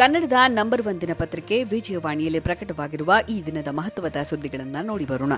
ಕನ್ನಡದ number one ದಿನಪತ್ರಿಕೆ ವಿಜಯವಾಣಿಯಲ್ಲಿ ಪ್ರಕಟವಾಗಿರುವ ಈ ದಿನದ ಮಹತ್ವದ ಸುದ್ದಿಗಳನ್ನು ನೋಡಿ ಬರೋಣ.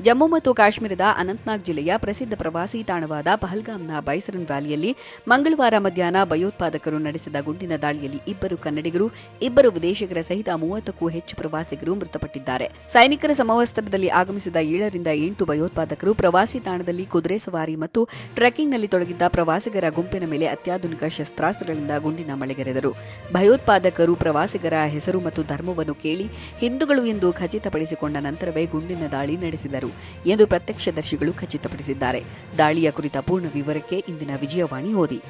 ಜಮ್ಮು ಮತ್ತು ಕಾಶ್ಮೀರದ ಅನಂತನಾಗ್ ಜಿಲ್ಲೆಯ ಪ್ರಸಿದ್ಧ ಪ್ರವಾಸಿ ತಾಣವಾದ ಪಹಲ್ಗಾಮ್ನ ಬೈಸರನ್ ವ್ಯಾಲಿಯಲ್ಲಿ ಮಂಗಳವಾರ ಮಧ್ಯಾಹ್ನ ಭಯೋತ್ಪಾದಕರು ನಡೆಸಿದ ಗುಂಡಿನ ದಾಳಿಯಲ್ಲಿ ಇಬ್ಬರು ಕನ್ನಡಿಗರು, ಇಬ್ಬರು ವಿದೇಶಿಗರ ಸಹಿತ ಮೂವತ್ತಕ್ಕೂ ಹೆಚ್ಚು ಪ್ರವಾಸಿಗರು ಮೃತಪಟ್ಟಿದ್ದಾರೆ. ಸೈನಿಕರ ಸಮವಸ್ತ್ರದಲ್ಲಿ ಆಗಮಿಸಿದ ಏಳರಿಂದ ಎಂಟು ಭಯೋತ್ಪಾದಕರು ಪ್ರವಾಸಿ ತಾಣದಲ್ಲಿ ಕುದುರೆ ಸವಾರಿ ಮತ್ತು ಟ್ರೆಕ್ಕಿಂಗ್ನಲ್ಲಿ ತೊಡಗಿದ್ದ ಪ್ರವಾಸಿಗರ ಗುಂಪಿನ ಮೇಲೆ ಅತ್ಯಾಧುನಿಕ ಶಸ್ತ್ರಾಸ್ತ್ರಗಳಿಂದ ಗುಂಡಿನ ಮಳೆಗೆರೆದರು. ಭಯೋತ್ಪಾದಕರು ಪ್ರವಾಸಿಗರ ಹೆಸರು ಮತ್ತು ಧರ್ಮವನ್ನು ಕೇಳಿ ಹಿಂದೂಗಳು ಎಂದು ಖಚಿತಪಡಿಸಿಕೊಂಡ ನಂತರವೇ ಗುಂಡಿನ ದಾಳಿ ನಡೆಸಿದರು. ಎಂದು ಪ್ರತ್ಯಕ್ಷದರ್ಶಿಗಳು ಖಚಿತಪಡಿಸಿದ್ದಾರೆ. ದಾಳಿಯ ಕುರಿತ ಪೂರ್ಣ ವಿವರಕ್ಕೆ ಇಂದಿನ ವಿಜಯವಾಣಿ ಓದಿ.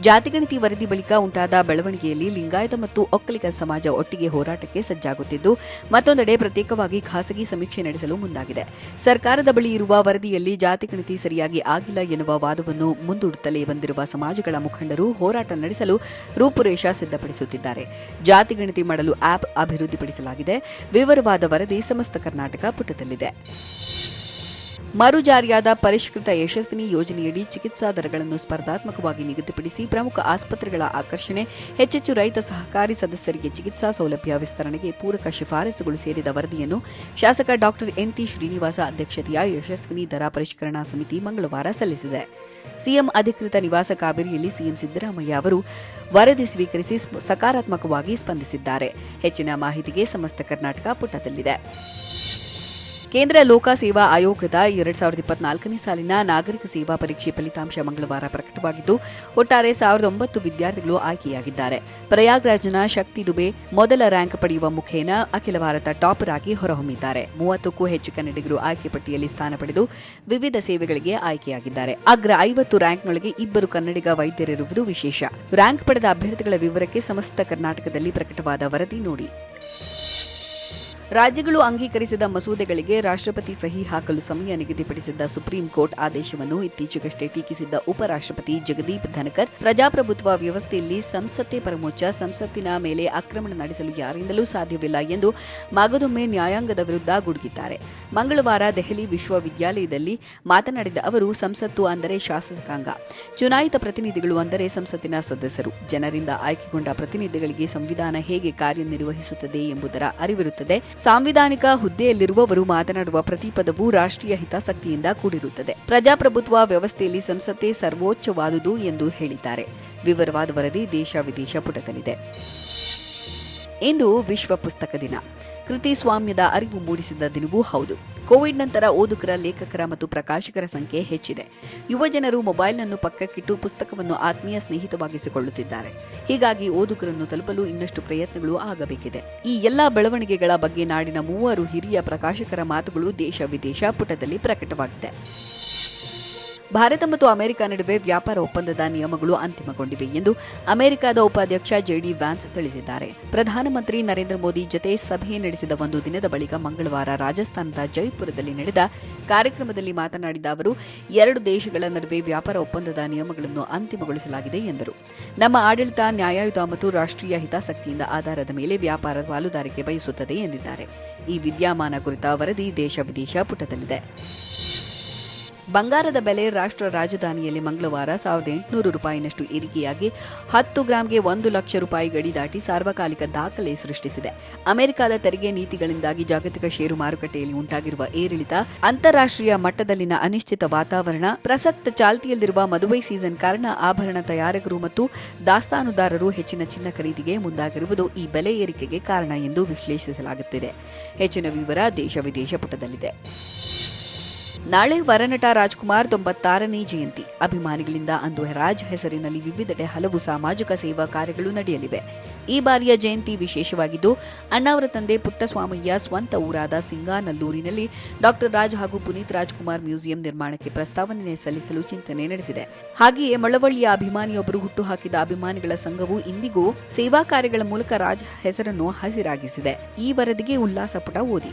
ಜಾತಿಗಣತಿ ವರದಿ ಬಳಿಕ ಉಂಟಾದ ಬೆಳವಣಿಗೆಯಲ್ಲಿ ಲಿಂಗಾಯತ ಮತ್ತು ಒಕ್ಕಲಿಗ ಸಮಾಜ ಒಟ್ಟಿಗೆ ಹೋರಾಟಕ್ಕೆ ಸಜ್ಜಾಗುತ್ತಿದ್ದು, ಮತ್ತೊಂದೆಡೆ ಪ್ರತ್ಯೇಕವಾಗಿ ಖಾಸಗಿ ಸಮೀಕ್ಷೆ ನಡೆಸಲು ಮುಂದಾಗಿದೆ. ಸರ್ಕಾರದ ಬಳಿ ಇರುವ ವರದಿಯಲ್ಲಿ ಜಾತಿಗಣತಿ ಸರಿಯಾಗಿ ಆಗಿಲ್ಲ ಎನ್ನುವ ವಾದವನ್ನು ಮುಂದೂಡುತ್ತಲೇ ಬಂದಿರುವ ಸಮಾಜಗಳ ಮುಖಂಡರು ಹೋರಾಟ ನಡೆಸಲು ರೂಪುರೇಷ ಸಿದ್ಧಪಡಿಸುತ್ತಿದ್ದಾರೆ. ಜಾತಿಗಣತಿ ಮಾಡಲು ಆಪ್ ಅಭಿವೃದ್ಧಿಪಡಿಸಲಾಗಿದೆ. ವಿವರವಾದ ವರದಿ ಸಮಸ್ತ ಕರ್ನಾಟಕ ಪುಟದಲ್ಲಿದೆ. ಮರು ಜಾರಿಯಾದ ಪರಿಷ್ಕೃತ ಯಶಸ್ವಿನಿ ಯೋಜನೆಯಡಿ ಚಿಕಿತ್ಸಾ ದರಗಳನ್ನು ಸ್ಪರ್ಧಾತ್ಮಕವಾಗಿ ನಿಗದಿಪಡಿಸಿ ಪ್ರಮುಖ ಆಸ್ಪತ್ರೆಗಳ ಆಕರ್ಷಣೆ, ಹೆಚ್ಚೆಚ್ಚು ರೈತ ಸಹಕಾರಿ ಸದಸ್ಯರಿಗೆ ಚಿಕಿತ್ಸಾ ಸೌಲಭ್ಯ ವಿಸ್ತರಣೆಗೆ ಪೂರಕ ಶಿಫಾರಸುಗಳು ಸೇರಿದ ವರದಿಯನ್ನು ಶಾಸಕ ಡಾಕ್ಟರ್ ಎನ್ಟಿ ಶ್ರೀನಿವಾಸ ಅಧ್ಯಕ್ಷತೆಯ ಯಶಸ್ವಿನಿ ದರ ಪರಿಷ್ಕರಣಾ ಸಮಿತಿ ಮಂಗಳವಾರ ಸಲ್ಲಿಸಿದೆ. ಸಿಎಂ ಅಧಿಕೃತ ನಿವಾಸ ಕಾವೇರಿಯಲ್ಲಿ ಸಿಎಂ ಸಿದ್ದರಾಮಯ್ಯ ಅವರು ವರದಿ ಸ್ವೀಕರಿಸಿ ಸಕಾರಾತ್ಮಕವಾಗಿ ಸ್ಪಂದಿಸಿದ್ದಾರೆ. ಹೆಚ್ಚಿನ ಮಾಹಿತಿಗೆ ಸಮಸ್ತ ಕರ್ನಾಟಕ ಪುಟದಲ್ಲಿದೆ. ಕೇಂದ್ರ ಲೋಕ ಸೇವಾ ಆಯೋಗದ ಎರಡ್ ಸಾವಿರದ ಇಪ್ಪತ್ನಾಲ್ಕನೇ ಸಾಲಿನ ನಾಗರಿಕ ಸೇವಾ ಪರೀಕ್ಷೆ ಫಲಿತಾಂಶ ಮಂಗಳವಾರ ಪ್ರಕಟವಾಗಿದ್ದು, ಒಟ್ಟಾರೆ ಸಾವಿರದ ಒಂಬತ್ತು ವಿದ್ಯಾರ್ಥಿಗಳು ಆಯ್ಕೆಯಾಗಿದ್ದಾರೆ. ಪ್ರಯಾಗ್ರಾಜ್ನ ಶಕ್ತಿ ದುಬೆ ಮೊದಲ ರ್ಯಾಂಕ್ ಪಡೆಯುವ ಮುಖೇನ ಅಖಿಲ ಭಾರತ ಟಾಪರ್ ಆಗಿ ಹೊರಹೊಮ್ಮಿದ್ದಾರೆ. ಮೂವತ್ತಕ್ಕೂ ಹೆಚ್ಚು ಕನ್ನಡಿಗರು ಆಯ್ಕೆ ಪಟ್ಟಿಯಲ್ಲಿ ಸ್ಥಾನ ಪಡೆದು ವಿವಿಧ ಸೇವೆಗಳಿಗೆ ಆಯ್ಕೆಯಾಗಿದ್ದಾರೆ. ಅಗ್ರ ಐವತ್ತು ರ್ಯಾಂಕ್ನೊಳಗೆ ಇಬ್ಬರು ಕನ್ನಡಿಗ ವೈದ್ಯರಿರುವುದು ವಿಶೇಷ. ರ್ಯಾಂಕ್ ಪಡೆದ ಅಭ್ಯರ್ಥಿಗಳ ವಿವರಕ್ಕೆ ಸಮಸ್ತ ಕರ್ನಾಟಕದಲ್ಲಿ ಪ್ರಕಟವಾದ ವರದಿ ನೋಡಿ. ರಾಜ್ಯಗಳು ಅಂಗೀಕರಿಸಿದ ಮಸೂದೆಗಳಿಗೆ ರಾಷ್ಟ್ರಪತಿ ಸಹಿ ಹಾಕಲು ಸಮಯ ನಿಗದಿಪಡಿಸಿದ್ದ ಸುಪ್ರೀಂ ಕೋರ್ಟ್ ಆದೇಶವನ್ನು ಇತ್ತೀಚೆಗಷ್ಟೇ ಟೀಕಿಸಿದ್ದ ಉಪರಾಷ್ಟ್ರಪತಿ ಜಗದೀಪ್ ಧನಕರ್. ಪ್ರಜಾಪ್ರಭುತ್ವ ವ್ಯವಸ್ಥೆಯಲ್ಲಿ ಸಂಸತ್ತೇ ಪರಮೋಚ್ಚ, ಸಂಸತ್ತಿನ ಮೇಲೆ ಆಕ್ರಮಣ ನಡೆಸಲು ಯಾರಿಂದಲೂ ಸಾಧ್ಯವಿಲ್ಲ ಎಂದು ಮಗದೊಮ್ಮೆ ನ್ಯಾಯಾಂಗದ ವಿರುದ್ಧ ಗುಡುಗಿದ್ದಾರೆ. ಮಂಗಳವಾರ ದೆಹಲಿ ವಿಶ್ವವಿದ್ಯಾಲಯದಲ್ಲಿ ಮಾತನಾಡಿದ ಅವರು, ಸಂಸತ್ತು ಅಂದರೆ ಶಾಸಕಾಂಗ. ಚುನಾಯಿತ ಪ್ರತಿನಿಧಿಗಳು ಅಂದರೆ ಸಂಸತ್ತಿನ ಸದಸ್ಯರು. ಜನರಿಂದ ಆಯ್ಕೆಗೊಂಡ ಪ್ರತಿನಿಧಿಗಳಿಗೆ ಸಂವಿಧಾನ ಹೇಗೆ ಕಾರ್ಯನಿರ್ವಹಿಸುತ್ತದೆ ಎಂಬುದರ ಅರಿವಿರುತ್ತದೆ. ಸಾಂವಿಧಾನಿಕ ಹುದ್ದೆಯಲ್ಲಿರುವವರು ಮಾತನಾಡುವ ಪ್ರತಿ ಪದವು ರಾಷ್ಟ್ರೀಯ ಹಿತಾಸಕ್ತಿಯಿಂದ ಕೂಡಿರುತ್ತದೆ. ಪ್ರಜಾಪ್ರಭುತ್ವ ವ್ಯವಸ್ಥೆಯಲ್ಲಿ ಸಂಸತ್ತೇ ಸರ್ವೋಚ್ಚವಾದುದು ಎಂದು ಹೇಳಿದ್ದಾರೆ. ವಿವರವಾದ ವರದಿ ದೇಶ ವಿದೇಶ ಪುಟದಲ್ಲಿದೆ. ಇಂದು ವಿಶ್ವ ಪುಸ್ತಕ ದಿನ. ಕೃತಿ ಸ್ವಾಮ್ಯದ ಅರಿವು ಮೂಡಿಸಿದ ದಿನವೂ ಹೌದು. ಕೋವಿಡ್ ನಂತರ ಓದುಗರ, ಲೇಖಕರ ಮತ್ತು ಪ್ರಕಾಶಕರ ಸಂಖ್ಯೆ ಹೆಚ್ಚಿದೆ. ಯುವಜನರು ಮೊಬೈಲ್ನನ್ನು ಪಕ್ಕಕ್ಕಿಟ್ಟು ಪುಸ್ತಕವನ್ನು ಆತ್ಮೀಯ ಸ್ನೇಹಿತವಾಗಿಸಿಕೊಳ್ಳುತ್ತಿದ್ದಾರೆ. ಹೀಗಾಗಿ ಓದುಗರನ್ನು ತಲುಪಲು ಇನ್ನಷ್ಟು ಪ್ರಯತ್ನಗಳು ಆಗಬೇಕಿದೆ. ಈ ಎಲ್ಲಾ ಬೆಳವಣಿಗೆಗಳ ಬಗ್ಗೆ ನಾಡಿನ ಮೂವರು ಹಿರಿಯ ಪ್ರಕಾಶಕರ ಮಾತುಗಳು ದೇಶ ವಿದೇಶ ಪುಟದಲ್ಲಿ ಪ್ರಕಟವಾಗಿದೆ. ಭಾರತ ಮತ್ತು ಅಮೆರಿಕ ನಡುವೆ ವ್ಯಾಪಾರ ಒಪ್ಪಂದದ ನಿಯಮಗಳು ಅಂತಿಮಗೊಂಡಿವೆ ಎಂದು ಅಮೆರಿಕದ ಉಪಾಧ್ಯಕ್ಷ ಜೆಡಿ ವ್ಯಾನ್ಸ್ ತಿಳಿಸಿದ್ದಾರೆ. ಪ್ರಧಾನಮಂತ್ರಿ ನರೇಂದ್ರ ಮೋದಿ ಜತೆ ಸಭೆ ನಡೆಸಿದ ಒಂದು ದಿನದ ಬಳಿಕ ಮಂಗಳವಾರ ರಾಜಸ್ಥಾನದ ಜೈಪುರದಲ್ಲಿ ನಡೆದ ಕಾರ್ಯಕ್ರಮದಲ್ಲಿ ಮಾತನಾಡಿದ ಅವರು, ಎರಡು ದೇಶಗಳ ನಡುವೆ ವ್ಯಾಪಾರ ಒಪ್ಪಂದದ ನಿಯಮಗಳನ್ನು ಅಂತಿಮಗೊಳಿಸಲಾಗಿದೆ ಎಂದರು. ನಮ್ಮ ಆಡಳಿತ, ನ್ಯಾಯಯುತ ಮತ್ತು ರಾಷ್ಟ್ರೀಯ ಹಿತಾಸಕ್ತಿಯಿಂದ ಆಧಾರದ ಮೇಲೆ ವ್ಯಾಪಾರ ಪಾಲುದಾರಿಕೆ ಬಯಸುತ್ತದೆ ಎಂದಿದ್ದಾರೆ. ಈ ವಿದ್ಯಮಾನ ಕುರಿತ ವರದಿ ದೇಶ ವಿದೇಶ ಪುಟದಲ್ಲಿದೆ. ಬಂಗಾರದ ಬೆಲೆ ರಾಷ್ಟ್ರ ರಾಜಧಾನಿಯಲ್ಲಿ ಮಂಗಳವಾರ ಸಾವಿರದ ಎಂಟುನೂರು ರೂಪಾಯಿನಷ್ಟು ಏರಿಕೆಯಾಗಿ ಹತ್ತು ಗ್ರಾಂಗೆ ಒಂದು ಲಕ್ಷ ರೂಪಾಯಿ ಗಡಿ ದಾಟಿ ಸಾರ್ವಕಾಲಿಕ ದಾಖಲೆ ಸೃಷ್ಟಿಸಿದೆ. ಅಮೆರಿಕದ ತೆರಿಗೆ ನೀತಿಗಳಿಂದಾಗಿ ಜಾಗತಿಕ ಷೇರು ಮಾರುಕಟ್ಟೆಯಲ್ಲಿ ಉಂಟಾಗಿರುವ ಏರಿಳಿತ ಅಂತಾರಾಷ್ಟ್ರೀಯ ಮಟ್ಟದಲ್ಲಿನ ಅನಿಶ್ಚಿತ ವಾತಾವರಣ, ಪ್ರಸಕ್ತ ಚಾಲ್ತಿಯಲ್ಲಿರುವ ಮದುವೆ ಸೀಸನ್ ಕಾರಣ ಆಭರಣ ತಯಾರಕರು ಮತ್ತು ದಾಸ್ತಾನುದಾರರು ಹೆಚ್ಚಿನ ಚಿನ್ನ ಖರೀದಿಗೆ ಮುಂದಾಗಿರುವುದು ಈ ಬೆಲೆ ಏರಿಕೆಗೆ ಕಾರಣ ಎಂದು ವಿಶ್ಲೇಷಿಸಲಾಗುತ್ತಿದೆ. ಹೆಚ್ಚಿನ ವಿವರ ದೇಶ ವಿದೇಶ ಪುಟದಲ್ಲಿದೆ. ನಾಳೆ ವರನಟ ರಾಜ್ಕುಮಾರ್ ತೊಂಬತ್ತಾರನೇ ಜಯಂತಿ. ಅಭಿಮಾನಿಗಳಿಂದ ಅಂದು ರಾಜ್ ಹೆಸರಿನಲ್ಲಿ ವಿವಿಧೆಡೆ ಹಲವು ಸಾಮಾಜಿಕ ಸೇವಾ ಕಾರ್ಯಗಳು ನಡೆಯಲಿವೆ. ಈ ಬಾರಿಯ ಜಯಂತಿ ವಿಶೇಷವಾಗಿದ್ದು, ಅಣ್ಣಾವರ ತಂದೆ ಪುಟ್ಟಸ್ವಾಮಯ್ಯ ಸ್ವಂತ ಊರಾದ ಸಿಂಗಾನಲ್ಲೂರಿನಲ್ಲಿ ಡಾಕ್ಟರ್ ರಾಜ್ ಹಾಗೂ ಪುನೀತ್ ರಾಜ್ಕುಮಾರ್ ಮ್ಯೂಸಿಯಂ ನಿರ್ಮಾಣಕ್ಕೆ ಪ್ರಸ್ತಾವನೆ ಸಲ್ಲಿಸಲು ಚಿಂತನೆ ನಡೆಸಿದೆ. ಹಾಗೆಯೇ ಮಳವಳ್ಳಿಯ ಅಭಿಮಾನಿಯೊಬ್ಬರು ಹುಟ್ಟುಹಾಕಿದ ಅಭಿಮಾನಿಗಳ ಸಂಘವು ಇಂದಿಗೂ ಸೇವಾ ಕಾರ್ಯಗಳ ಮೂಲಕ ರಾಜ್ ಹೆಸರನ್ನು ಹಸಿರಾಗಿಸಿದೆ. ಈ ವರದಿಗೆ ಉಲ್ಲಾಸ ಪುಟ ಓದಿ.